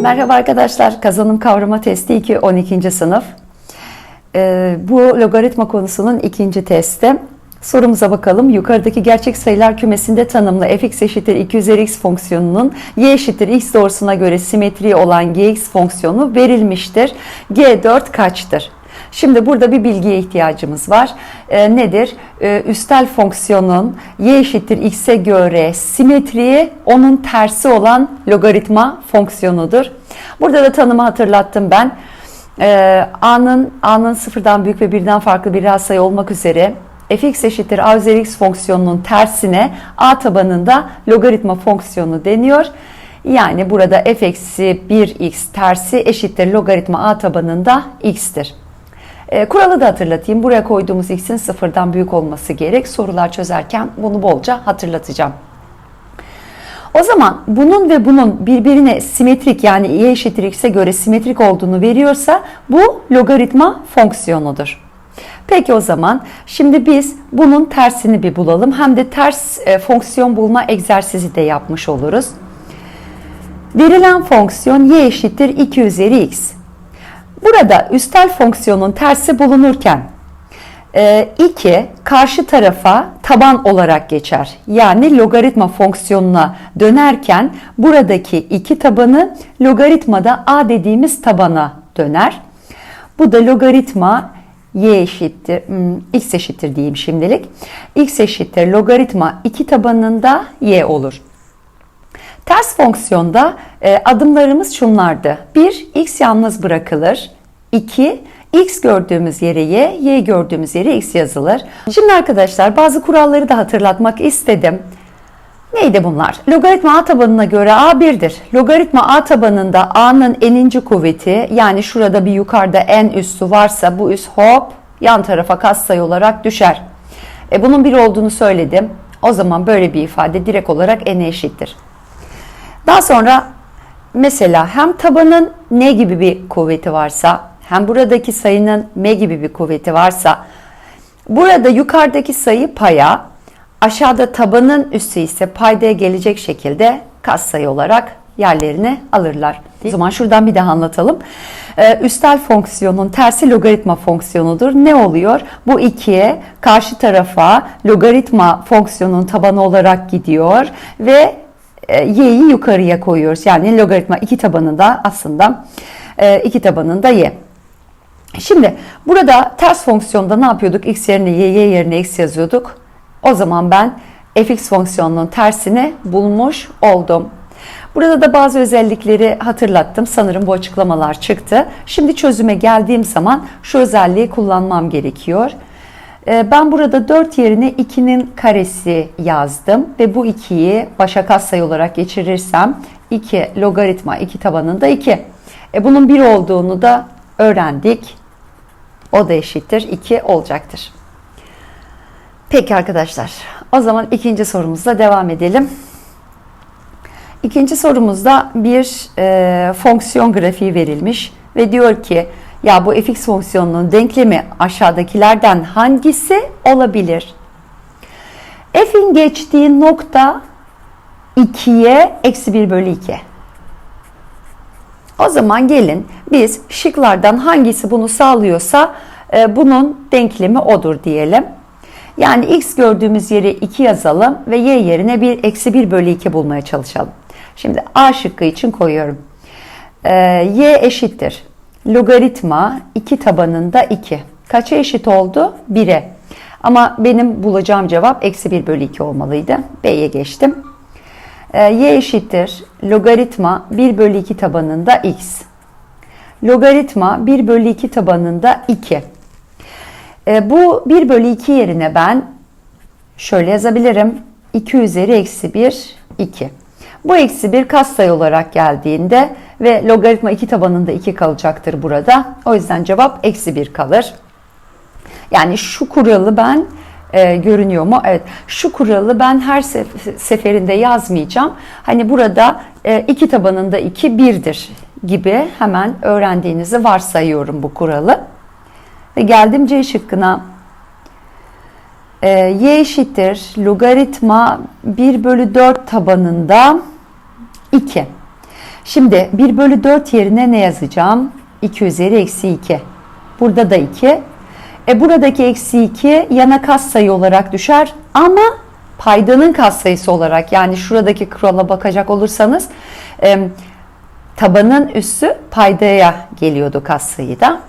Merhaba arkadaşlar, kazanım kavrama testi 2, 12. sınıf. Ee, bu logaritma konusunun ikinci testi. Sorumuza bakalım. Yukarıdaki gerçek sayılar kümesinde tanımlı fx eşittir 2 üzeri x fonksiyonunun y eşittir x doğrusuna göre simetri olan gx fonksiyonu verilmiştir. g4 kaçtır? Şimdi burada bir bilgiye ihtiyacımız var. Ee, nedir? Ee, üstel fonksiyonun y eşittir x'e göre simetriği onun tersi olan logaritma fonksiyonudur. Burada da tanımı hatırlattım ben. Ee, a'nın a'nın sıfırdan büyük ve birden farklı bir sayı olmak üzere fx eşittir a üzeri x fonksiyonunun tersine a tabanında logaritma fonksiyonu deniyor. Yani burada f eksi 1x tersi eşittir logaritma a tabanında x'tir. E, kuralı da hatırlatayım. Buraya koyduğumuz x'in sıfırdan büyük olması gerek. Sorular çözerken bunu bolca hatırlatacağım. O zaman bunun ve bunun birbirine simetrik yani y eşittir x'e göre simetrik olduğunu veriyorsa bu logaritma fonksiyonudur. Peki o zaman şimdi biz bunun tersini bir bulalım. Hem de ters e, fonksiyon bulma egzersizi de yapmış oluruz. Verilen fonksiyon y eşittir 2 üzeri x. Burada üstel fonksiyonun tersi bulunurken 2 e, karşı tarafa taban olarak geçer. Yani logaritma fonksiyonuna dönerken buradaki 2 tabanı logaritmada a dediğimiz tabana döner. Bu da logaritma y eşittir, hmm, x eşittir diyeyim şimdilik. x eşittir logaritma 2 tabanında y olur. Ters fonksiyonda e, adımlarımız şunlardı. 1. X yalnız bırakılır. 2. X gördüğümüz yere Y, Y gördüğümüz yere X yazılır. Şimdi arkadaşlar bazı kuralları da hatırlatmak istedim. Neydi bunlar? Logaritma A tabanına göre A 1'dir. Logaritma A tabanında A'nın eninci kuvveti yani şurada bir yukarıda en üssü varsa bu üs hop yan tarafa katsayı olarak düşer. E bunun 1 olduğunu söyledim. O zaman böyle bir ifade direkt olarak n'e eşittir. Daha sonra mesela hem tabanın ne gibi bir kuvveti varsa hem buradaki sayının m gibi bir kuvveti varsa burada yukarıdaki sayı paya aşağıda tabanın üssü ise paydaya gelecek şekilde katsayı olarak yerlerini alırlar. O zaman şuradan bir daha anlatalım. Ee, üstel fonksiyonun tersi logaritma fonksiyonudur. Ne oluyor? Bu ikiye karşı tarafa logaritma fonksiyonun tabanı olarak gidiyor ve y'yi yukarıya koyuyoruz. Yani logaritma iki tabanında aslında e, iki tabanında y. Şimdi burada ters fonksiyonda ne yapıyorduk? x yerine y, y yerine x yazıyorduk. O zaman ben fx fonksiyonunun tersini bulmuş oldum. Burada da bazı özellikleri hatırlattım. Sanırım bu açıklamalar çıktı. Şimdi çözüme geldiğim zaman şu özelliği kullanmam gerekiyor. Ee, ben burada 4 yerine 2'nin karesi yazdım ve bu 2'yi başa katsayı olarak geçirirsem 2 logaritma 2 tabanında 2. E bunun 1 olduğunu da öğrendik. O da eşittir 2 olacaktır. Peki arkadaşlar o zaman ikinci sorumuzla devam edelim. İkinci sorumuzda bir e, fonksiyon grafiği verilmiş ve diyor ki ya bu fx fonksiyonunun denklemi aşağıdakilerden hangisi olabilir? f'in geçtiği nokta 2'ye eksi 1 bölü 2. O zaman gelin biz şıklardan hangisi bunu sağlıyorsa e, bunun denklemi odur diyelim. Yani x gördüğümüz yere 2 yazalım ve y yerine 1 eksi 1 bölü 2 bulmaya çalışalım. Şimdi a şıkkı için koyuyorum. E, y eşittir. Logaritma 2 tabanında 2. Kaça eşit oldu? 1'e. Ama benim bulacağım cevap eksi 1 bölü 2 olmalıydı. B'ye geçtim. E, y eşittir. Logaritma 1 bölü 2 tabanında x. Logaritma 1 bölü 2 tabanında 2. E, bu 1 bölü 2 yerine ben şöyle yazabilirim. 2 üzeri eksi 1, 2. Bu eksi 1 katsayı olarak geldiğinde ve logaritma 2 tabanında 2 kalacaktır burada. O yüzden cevap eksi 1 kalır. Yani şu kuralı ben e, görünüyor mu? Evet. Şu kuralı ben her seferinde yazmayacağım. Hani burada e, iki tabanında 2 1'dir gibi hemen öğrendiğinizi varsayıyorum bu kuralı. Ve geldim C şıkkına. E, y eşittir logaritma 1 bölü 4 tabanında 2. Şimdi 1 bölü 4 yerine ne yazacağım? 2 üzeri eksi 2. Burada da 2. E buradaki eksi 2 yana katsayı olarak düşer ama paydanın katsayısı olarak yani şuradaki kurala bakacak olursanız e, tabanın üssü paydaya geliyordu katsayıda.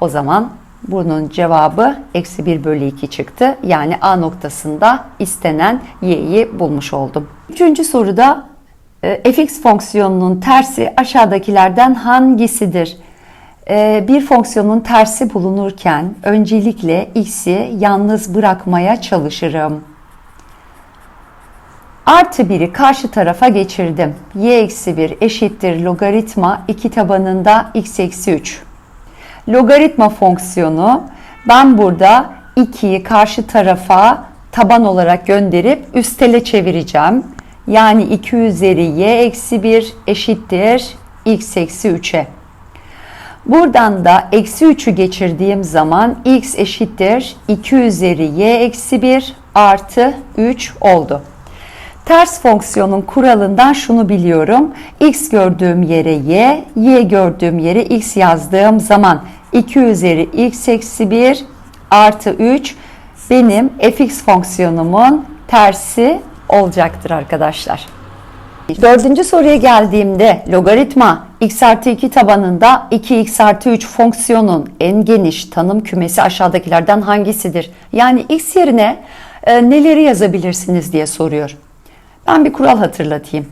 O zaman bunun cevabı eksi 1 bölü 2 çıktı. Yani A noktasında istenen y'yi bulmuş oldum. Üçüncü soruda e, fx fonksiyonunun tersi aşağıdakilerden hangisidir? E, Bir fonksiyonun tersi bulunurken öncelikle x'i yalnız bırakmaya çalışırım. Artı 1'i karşı tarafa geçirdim. y eksi 1 eşittir logaritma 2 tabanında x eksi 3. Logaritma fonksiyonu ben burada 2'yi karşı tarafa taban olarak gönderip üstele çevireceğim. Yani 2 üzeri y eksi 1 eşittir x eksi 3'e. Buradan da eksi 3'ü geçirdiğim zaman x eşittir 2 üzeri y eksi 1 artı 3 oldu. Ters fonksiyonun kuralından şunu biliyorum. x gördüğüm yere y, y gördüğüm yere x yazdığım zaman 2 üzeri x eksi 1 artı 3 benim fx fonksiyonumun tersi olacaktır arkadaşlar. Dördüncü soruya geldiğimde logaritma x artı 2 tabanında 2x artı 3 fonksiyonun en geniş tanım kümesi aşağıdakilerden hangisidir? Yani x yerine e, neleri yazabilirsiniz diye soruyor. Ben bir kural hatırlatayım.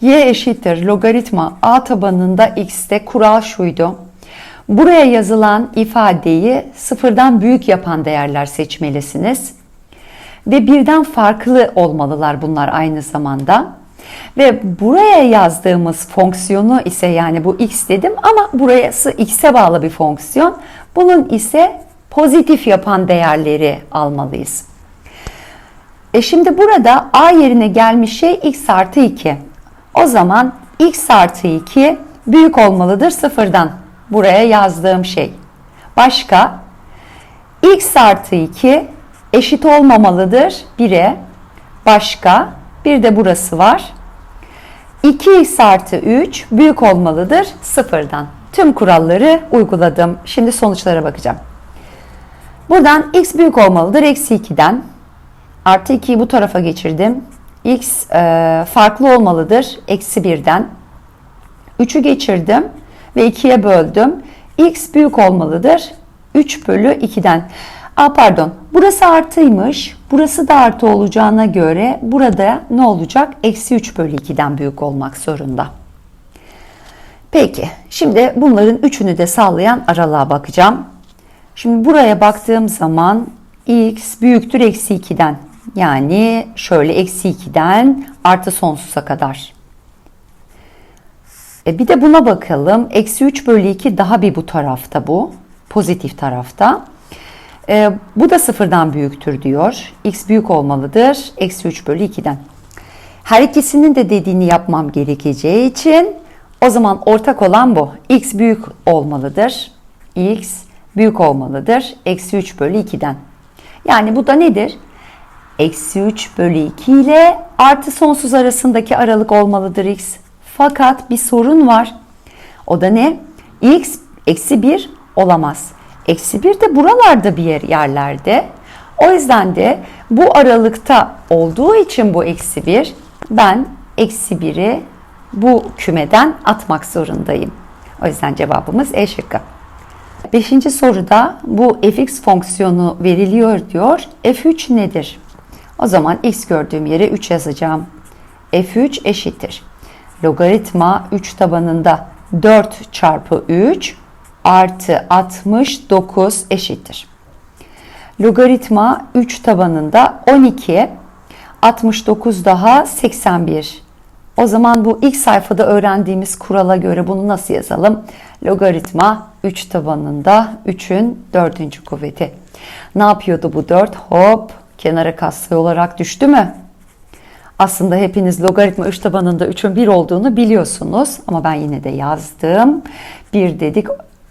y eşittir logaritma a tabanında x'te kural şuydu. Buraya yazılan ifadeyi sıfırdan büyük yapan değerler seçmelisiniz. Ve birden farklı olmalılar bunlar aynı zamanda. Ve buraya yazdığımız fonksiyonu ise yani bu x dedim ama burası x'e bağlı bir fonksiyon. Bunun ise pozitif yapan değerleri almalıyız. E şimdi burada a yerine gelmiş şey x artı 2. O zaman x artı 2 büyük olmalıdır sıfırdan. Buraya yazdığım şey. Başka x artı 2 eşit olmamalıdır 1'e. Başka bir de burası var. 2x artı 3 büyük olmalıdır sıfırdan. Tüm kuralları uyguladım. Şimdi sonuçlara bakacağım. Buradan x büyük olmalıdır eksi 2'den. Artı 2'yi bu tarafa geçirdim. x e, farklı olmalıdır eksi 1'den. 3'ü geçirdim ve 2'ye böldüm. x büyük olmalıdır 3 bölü 2'den. Aa, pardon burası artıymış. Burası da artı olacağına göre burada ne olacak? Eksi 3 bölü 2'den büyük olmak zorunda. Peki şimdi bunların üçünü de sağlayan aralığa bakacağım. Şimdi buraya baktığım zaman x büyüktür eksi 2'den. Yani şöyle eksi 2'den artı sonsuza kadar. E bir de buna bakalım. Eksi 3 bölü 2 daha bir bu tarafta bu. Pozitif tarafta. E, bu da sıfırdan büyüktür diyor. X büyük olmalıdır. Eksi 3 bölü 2'den. Her ikisinin de dediğini yapmam gerekeceği için o zaman ortak olan bu. X büyük olmalıdır. X büyük olmalıdır. Eksi 3 bölü 2'den. Yani bu da nedir? Eksi 3 bölü 2 ile artı sonsuz arasındaki aralık olmalıdır x. Fakat bir sorun var. O da ne? x eksi 1 olamaz. Eksi 1 de buralarda bir yer, yerlerde. O yüzden de bu aralıkta olduğu için bu eksi 1 ben eksi 1'i bu kümeden atmak zorundayım. O yüzden cevabımız E şıkkı. Beşinci soruda bu fx fonksiyonu veriliyor diyor. f3 nedir? O zaman x gördüğüm yere 3 yazacağım. f3 eşittir. Logaritma 3 tabanında 4 çarpı 3 artı 69 eşittir. Logaritma 3 tabanında 12, 69 daha 81. O zaman bu ilk sayfada öğrendiğimiz kurala göre bunu nasıl yazalım? Logaritma 3 tabanında 3'ün 4. kuvveti. Ne yapıyordu bu 4? Hop kenara katsayı olarak düştü mü? Aslında hepiniz logaritma 3 tabanında 3'ün 1 olduğunu biliyorsunuz. Ama ben yine de yazdım. 1 dedik.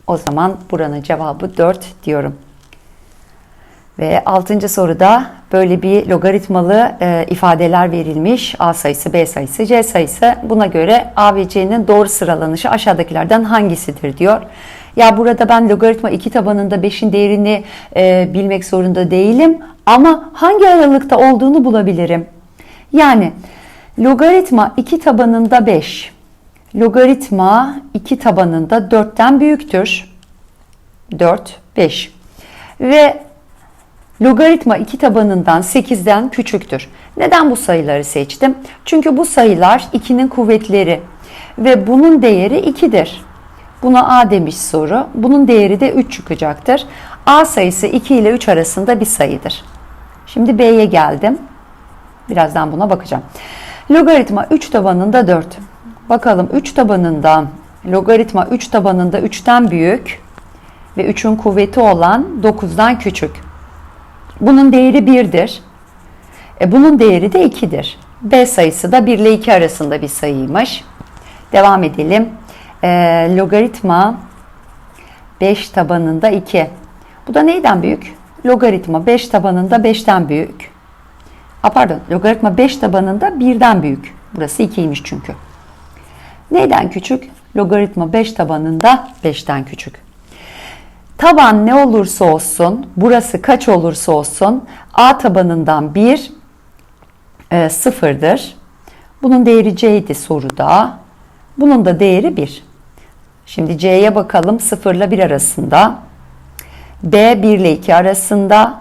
O zaman buranın cevabı 4 diyorum. Ve altıncı soruda böyle bir logaritmalı e, ifadeler verilmiş. A sayısı, B sayısı, C sayısı. Buna göre A ve C'nin doğru sıralanışı aşağıdakilerden hangisidir diyor. Ya burada ben logaritma 2 tabanında 5'in değerini e, bilmek zorunda değilim. Ama hangi aralıkta olduğunu bulabilirim. Yani logaritma 2 tabanında 5. Logaritma 2 tabanında 4'ten büyüktür. 4, 5. Ve Logaritma 2 tabanından 8'den küçüktür. Neden bu sayıları seçtim? Çünkü bu sayılar 2'nin kuvvetleri ve bunun değeri 2'dir. Buna A demiş soru. Bunun değeri de 3 çıkacaktır. A sayısı 2 ile 3 arasında bir sayıdır. Şimdi B'ye geldim. Birazdan buna bakacağım. Logaritma 3 tabanında 4. Bakalım 3 tabanında logaritma 3 tabanında 3'ten büyük ve 3'ün kuvveti olan 9'dan küçük. Bunun değeri 1'dir. E, bunun değeri de 2'dir. B sayısı da 1 ile 2 arasında bir sayıymış. Devam edelim. E, logaritma 5 tabanında 2. Bu da neyden büyük? Logaritma 5 tabanında 5'ten büyük. A, pardon, logaritma 5 tabanında 1'den büyük. Burası 2'ymiş çünkü. Neyden küçük? Logaritma 5 tabanında 5'ten küçük. Taban ne olursa olsun, burası kaç olursa olsun A tabanından 1 e, sıfırdır. Bunun değeri C'ydi soruda. Bunun da değeri 1. Şimdi C'ye bakalım 0 ile 1 arasında. B 1 ile 2 arasında.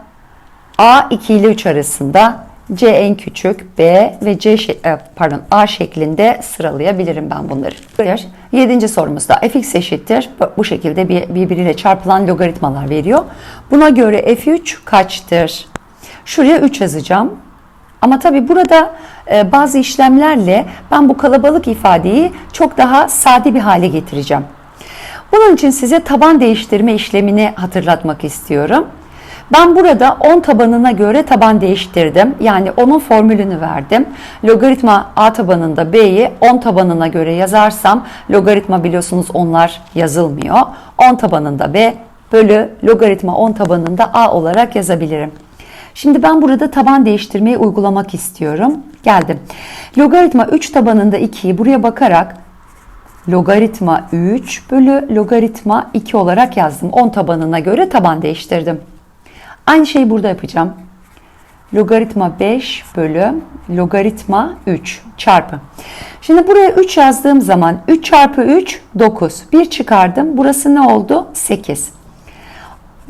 A 2 ile 3 arasında. C en küçük, B ve C e, pardon A şeklinde sıralayabilirim ben bunları. Yedinci sorumuzda fx eşittir. Bu şekilde bir, birbiriyle çarpılan logaritmalar veriyor. Buna göre f3 kaçtır? Şuraya 3 yazacağım. Ama tabi burada e, bazı işlemlerle ben bu kalabalık ifadeyi çok daha sade bir hale getireceğim. Bunun için size taban değiştirme işlemini hatırlatmak istiyorum. Ben burada 10 tabanına göre taban değiştirdim. Yani onun formülünü verdim. Logaritma A tabanında B'yi 10 tabanına göre yazarsam logaritma biliyorsunuz onlar yazılmıyor. 10 tabanında B bölü logaritma 10 tabanında A olarak yazabilirim. Şimdi ben burada taban değiştirmeyi uygulamak istiyorum. Geldim. Logaritma 3 tabanında 2'yi buraya bakarak logaritma 3 bölü logaritma 2 olarak yazdım. 10 tabanına göre taban değiştirdim. Aynı şeyi burada yapacağım. Logaritma 5 bölü logaritma 3 çarpı. Şimdi buraya 3 yazdığım zaman 3 çarpı 3 9. 1 çıkardım. Burası ne oldu? 8.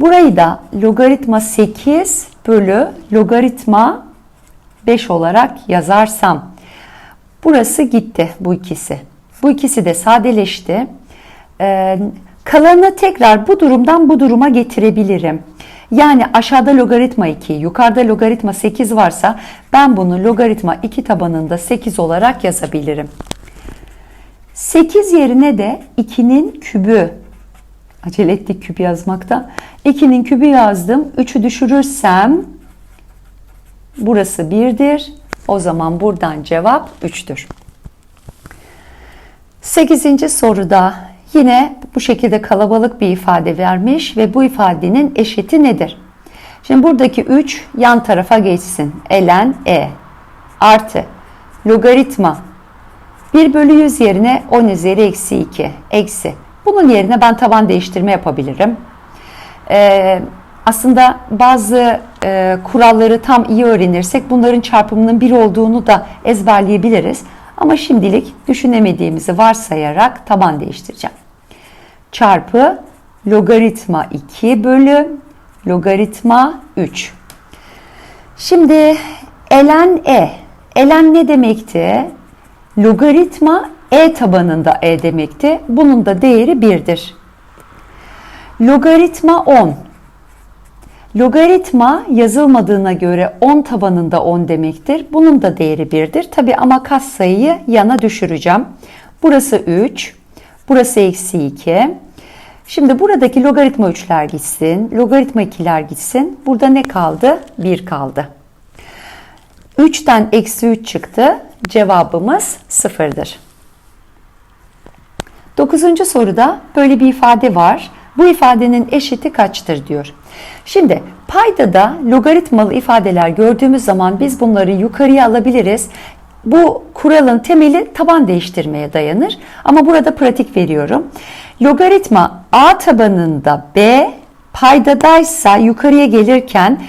Burayı da logaritma 8 bölü logaritma 5 olarak yazarsam burası gitti bu ikisi. Bu ikisi de sadeleşti. Ee, kalanı tekrar bu durumdan bu duruma getirebilirim. Yani aşağıda logaritma 2, yukarıda logaritma 8 varsa ben bunu logaritma 2 tabanında 8 olarak yazabilirim. 8 yerine de 2'nin kübü, acele ettik küp yazmakta. 2'nin kübü yazdım. 3'ü düşürürsem burası 1'dir. O zaman buradan cevap 3'tür. 8. soruda Yine bu şekilde kalabalık bir ifade vermiş ve bu ifadenin eşiti nedir? Şimdi buradaki 3 yan tarafa geçsin. Elen e artı logaritma 1 bölü 100 yerine 10 üzeri eksi 2 eksi. Bunun yerine ben taban değiştirme yapabilirim. Ee, aslında bazı e, kuralları tam iyi öğrenirsek bunların çarpımının 1 olduğunu da ezberleyebiliriz. Ama şimdilik düşünemediğimizi varsayarak taban değiştireceğim çarpı logaritma 2 bölü logaritma 3. Şimdi elen e. Elen ne demekti? Logaritma e tabanında e demekti. Bunun da değeri 1'dir. Logaritma 10. Logaritma yazılmadığına göre 10 tabanında 10 demektir. Bunun da değeri 1'dir. Tabi ama kas sayıyı yana düşüreceğim. Burası 3. Burası eksi 2. Şimdi buradaki logaritma 3'ler gitsin. Logaritma 2'ler gitsin. Burada ne kaldı? 1 kaldı. 3'ten eksi 3 çıktı. Cevabımız 0'dır. Dokuzuncu soruda böyle bir ifade var. Bu ifadenin eşiti kaçtır diyor. Şimdi paydada logaritmalı ifadeler gördüğümüz zaman biz bunları yukarıya alabiliriz. Bu kuralın temeli taban değiştirmeye dayanır. Ama burada pratik veriyorum. Logaritma a tabanında b paydadaysa yukarıya gelirken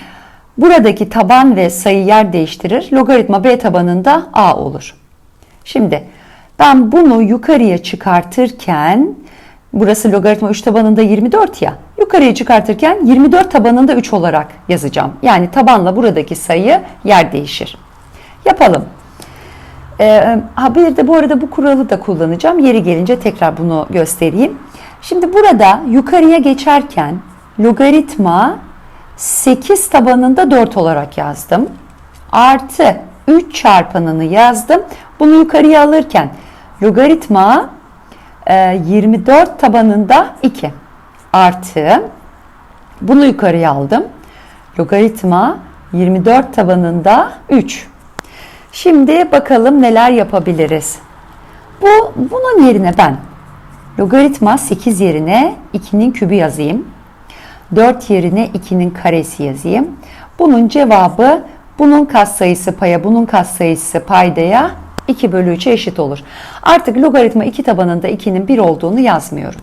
buradaki taban ve sayı yer değiştirir. Logaritma b tabanında a olur. Şimdi ben bunu yukarıya çıkartırken burası logaritma 3 tabanında 24 ya. Yukarıya çıkartırken 24 tabanında 3 olarak yazacağım. Yani tabanla buradaki sayı yer değişir. Yapalım. Ee, ha bir de bu arada bu kuralı da kullanacağım. Yeri gelince tekrar bunu göstereyim. Şimdi burada yukarıya geçerken logaritma 8 tabanında 4 olarak yazdım. Artı 3 çarpanını yazdım. Bunu yukarıya alırken logaritma 24 e, tabanında 2 artı bunu yukarıya aldım. Logaritma 24 tabanında 3. Şimdi bakalım neler yapabiliriz. Bu bunun yerine ben logaritma 8 yerine 2'nin kübü yazayım. 4 yerine 2'nin karesi yazayım. Bunun cevabı bunun katsayısı paya, bunun katsayısı paydaya 2 bölü 3'e eşit olur. Artık logaritma 2 tabanında 2'nin 1 olduğunu yazmıyorum.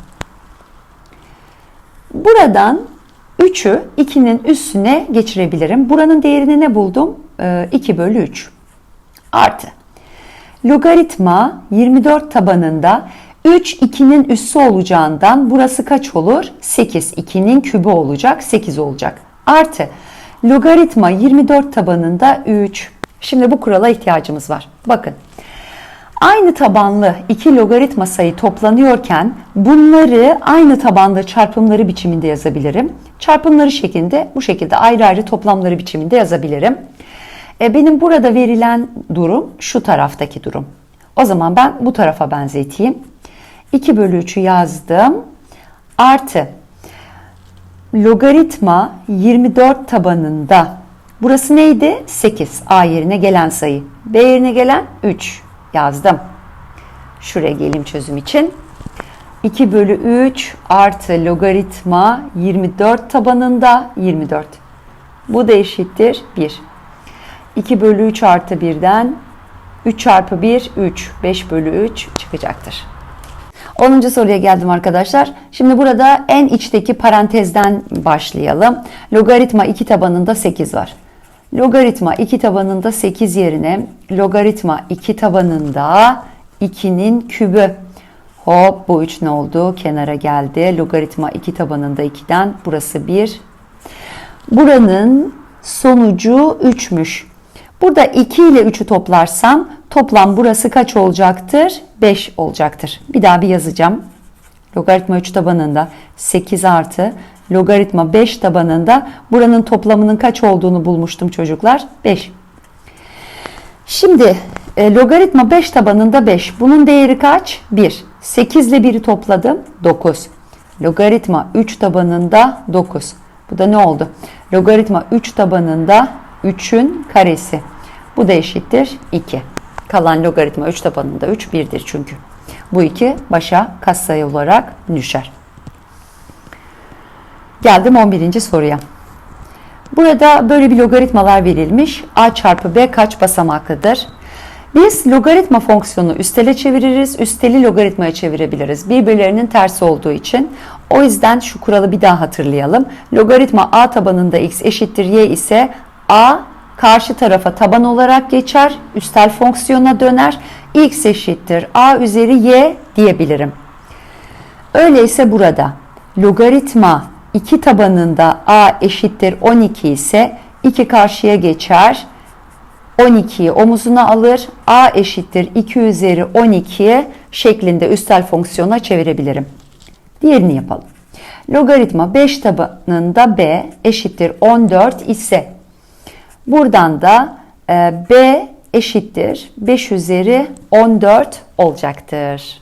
Buradan 3'ü 2'nin üstüne geçirebilirim. Buranın değerini ne buldum? 2 bölü 3 artı. Logaritma 24 tabanında 3 2'nin üssü olacağından burası kaç olur? 8. 2'nin kübü olacak. 8 olacak. Artı logaritma 24 tabanında 3. Şimdi bu kurala ihtiyacımız var. Bakın. Aynı tabanlı iki logaritma sayı toplanıyorken bunları aynı tabanda çarpımları biçiminde yazabilirim. Çarpımları şeklinde bu şekilde ayrı ayrı toplamları biçiminde yazabilirim. E, benim burada verilen durum şu taraftaki durum. O zaman ben bu tarafa benzeteyim. 2 bölü 3'ü yazdım. Artı logaritma 24 tabanında burası neydi? 8. A yerine gelen sayı. B yerine gelen 3 yazdım. Şuraya geleyim çözüm için. 2 bölü 3 artı logaritma 24 tabanında 24. Bu da eşittir 1. 2 bölü 3 artı 1'den 3 çarpı 1 3. 5 bölü 3 çıkacaktır. 10. soruya geldim arkadaşlar. Şimdi burada en içteki parantezden başlayalım. Logaritma 2 tabanında 8 var. Logaritma 2 tabanında 8 yerine logaritma 2 tabanında 2'nin kübü. Hop bu 3 ne oldu? Kenara geldi. Logaritma 2 tabanında 2'den burası 1. Buranın sonucu 3'müş. Burada 2 ile 3'ü toplarsam toplam burası kaç olacaktır? 5 olacaktır. Bir daha bir yazacağım. Logaritma 3 tabanında 8 artı logaritma 5 tabanında buranın toplamının kaç olduğunu bulmuştum çocuklar. 5. Şimdi e, logaritma 5 tabanında 5. Bunun değeri kaç? 1. 8 ile 1'i topladım. 9. Logaritma 3 tabanında 9. Bu da ne oldu? Logaritma 3 tabanında 3'ün karesi. Bu da eşittir 2. Kalan logaritma 3 tabanında 3 1'dir çünkü. Bu 2 başa katsayı olarak düşer. Geldim 11. soruya. Burada böyle bir logaritmalar verilmiş. A çarpı B kaç basamaklıdır? Biz logaritma fonksiyonu üstele çeviririz, üsteli logaritmaya çevirebiliriz. Birbirlerinin tersi olduğu için. O yüzden şu kuralı bir daha hatırlayalım. Logaritma a tabanında x eşittir y ise a karşı tarafa taban olarak geçer, üstel fonksiyona döner. x eşittir a üzeri y diyebilirim. Öyleyse burada logaritma 2 tabanında a eşittir 12 ise 2 karşıya geçer. 12'yi omuzuna alır. a eşittir 2 üzeri 12 şeklinde üstel fonksiyona çevirebilirim. Diğerini yapalım. Logaritma 5 tabanında b eşittir 14 ise buradan da e, b eşittir 5 üzeri 14 olacaktır.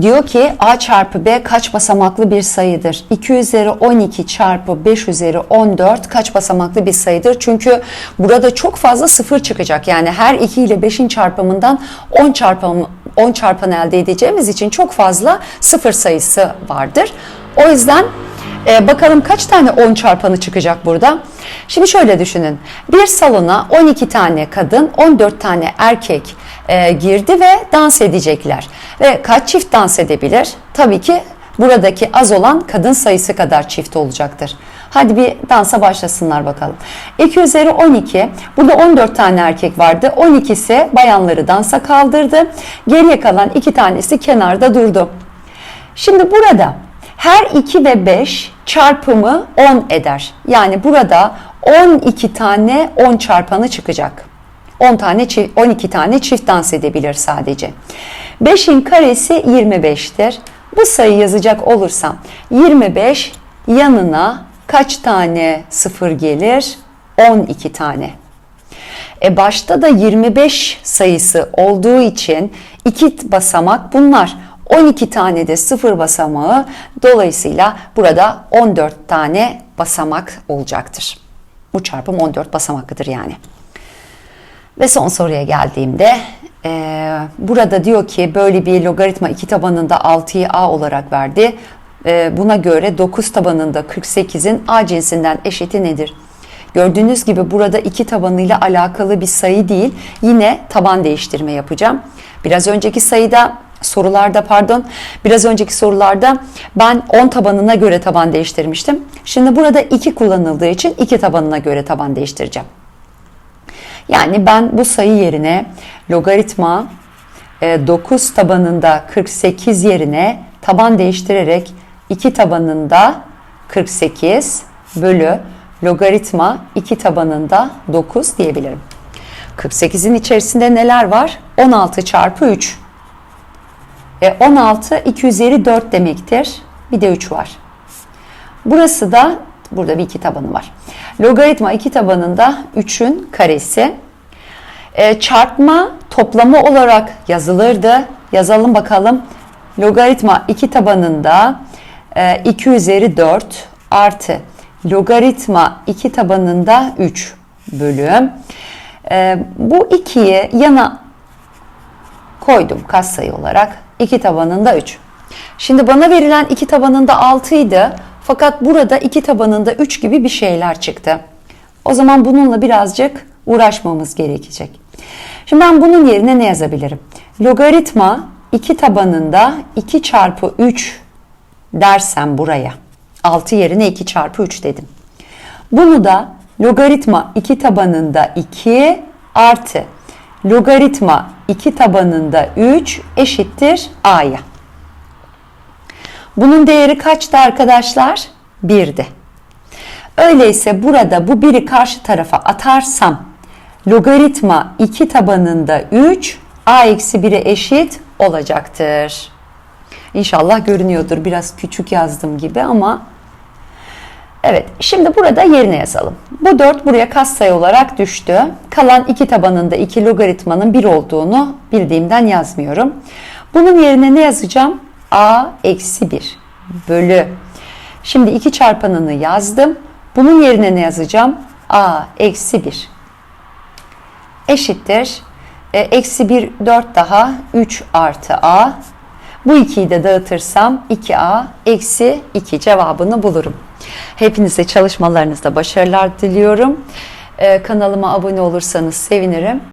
Diyor ki a çarpı b kaç basamaklı bir sayıdır? 2 üzeri 12 çarpı 5 üzeri 14 kaç basamaklı bir sayıdır? Çünkü burada çok fazla sıfır çıkacak. Yani her 2 ile 5'in çarpımından 10 çarpımı 10 çarpanı elde edeceğimiz için çok fazla sıfır sayısı vardır. O yüzden e, bakalım kaç tane 10 çarpanı çıkacak burada. Şimdi şöyle düşünün. Bir salona 12 tane kadın, 14 tane erkek e, girdi ve dans edecekler. Ve kaç çift dans edebilir? Tabii ki buradaki az olan kadın sayısı kadar çift olacaktır. Hadi bir dansa başlasınlar bakalım. 2 üzeri 12. Burada 14 tane erkek vardı. 12'si bayanları dansa kaldırdı. Geriye kalan 2 tanesi kenarda durdu. Şimdi burada her 2 ve 5 çarpımı 10 eder. Yani burada 12 tane 10 çarpanı çıkacak. 10 tane 12 tane çift dans edebilir sadece. 5'in karesi 25'tir. Bu sayı yazacak olursam 25 yanına kaç tane sıfır gelir? 12 tane. E başta da 25 sayısı olduğu için iki basamak bunlar. 12 tane de sıfır basamağı dolayısıyla burada 14 tane basamak olacaktır. Bu çarpım 14 basamaklıdır yani. Ve son soruya geldiğimde e, burada diyor ki böyle bir logaritma iki tabanında 6'yı a olarak verdi. E, buna göre 9 tabanında 48'in a cinsinden eşiti nedir? Gördüğünüz gibi burada iki tabanıyla alakalı bir sayı değil. Yine taban değiştirme yapacağım. Biraz önceki sayıda sorularda pardon biraz önceki sorularda ben 10 tabanına göre taban değiştirmiştim. Şimdi burada 2 kullanıldığı için 2 tabanına göre taban değiştireceğim. Yani ben bu sayı yerine logaritma 9 tabanında 48 yerine taban değiştirerek 2 tabanında 48 bölü logaritma 2 tabanında 9 diyebilirim. 48'in içerisinde neler var? 16 çarpı 3. E 16 2 üzeri 4 demektir. Bir de 3 var. Burası da burada bir iki tabanı var. Logaritma 2 tabanında 3'ün karesi. E, çarpma toplamı olarak yazılırdı. Yazalım bakalım. Logaritma 2 tabanında e, 2 üzeri 4 artı logaritma 2 tabanında 3 bölüm. E, bu 2'yi yana koydum katsayı olarak. 2 tabanında 3. Şimdi bana verilen 2 tabanında 6 idi. Fakat burada 2 tabanında 3 gibi bir şeyler çıktı. O zaman bununla birazcık uğraşmamız gerekecek. Şimdi ben bunun yerine ne yazabilirim? Logaritma 2 tabanında 2 çarpı 3 dersem buraya. 6 yerine 2 çarpı 3 dedim. Bunu da logaritma 2 tabanında 2 artı logaritma 2 tabanında 3 eşittir a'ya. Bunun değeri kaçtı arkadaşlar? 1'di. Öyleyse burada bu biri karşı tarafa atarsam logaritma 2 tabanında 3 a eksi 1'e eşit olacaktır. İnşallah görünüyordur. Biraz küçük yazdım gibi ama Evet, şimdi burada yerine yazalım. Bu 4 buraya katsayı olarak düştü. Kalan 2 tabanında 2 logaritmanın 1 olduğunu bildiğimden yazmıyorum. Bunun yerine ne yazacağım? a eksi 1 bölü. Şimdi 2 çarpanını yazdım. Bunun yerine ne yazacağım? a eksi 1 eşittir. E, eksi 1 4 daha 3 artı a. Bu 2'yi de dağıtırsam 2a eksi 2 cevabını bulurum. Hepinize çalışmalarınızda başarılar diliyorum. Ee, kanalıma abone olursanız sevinirim.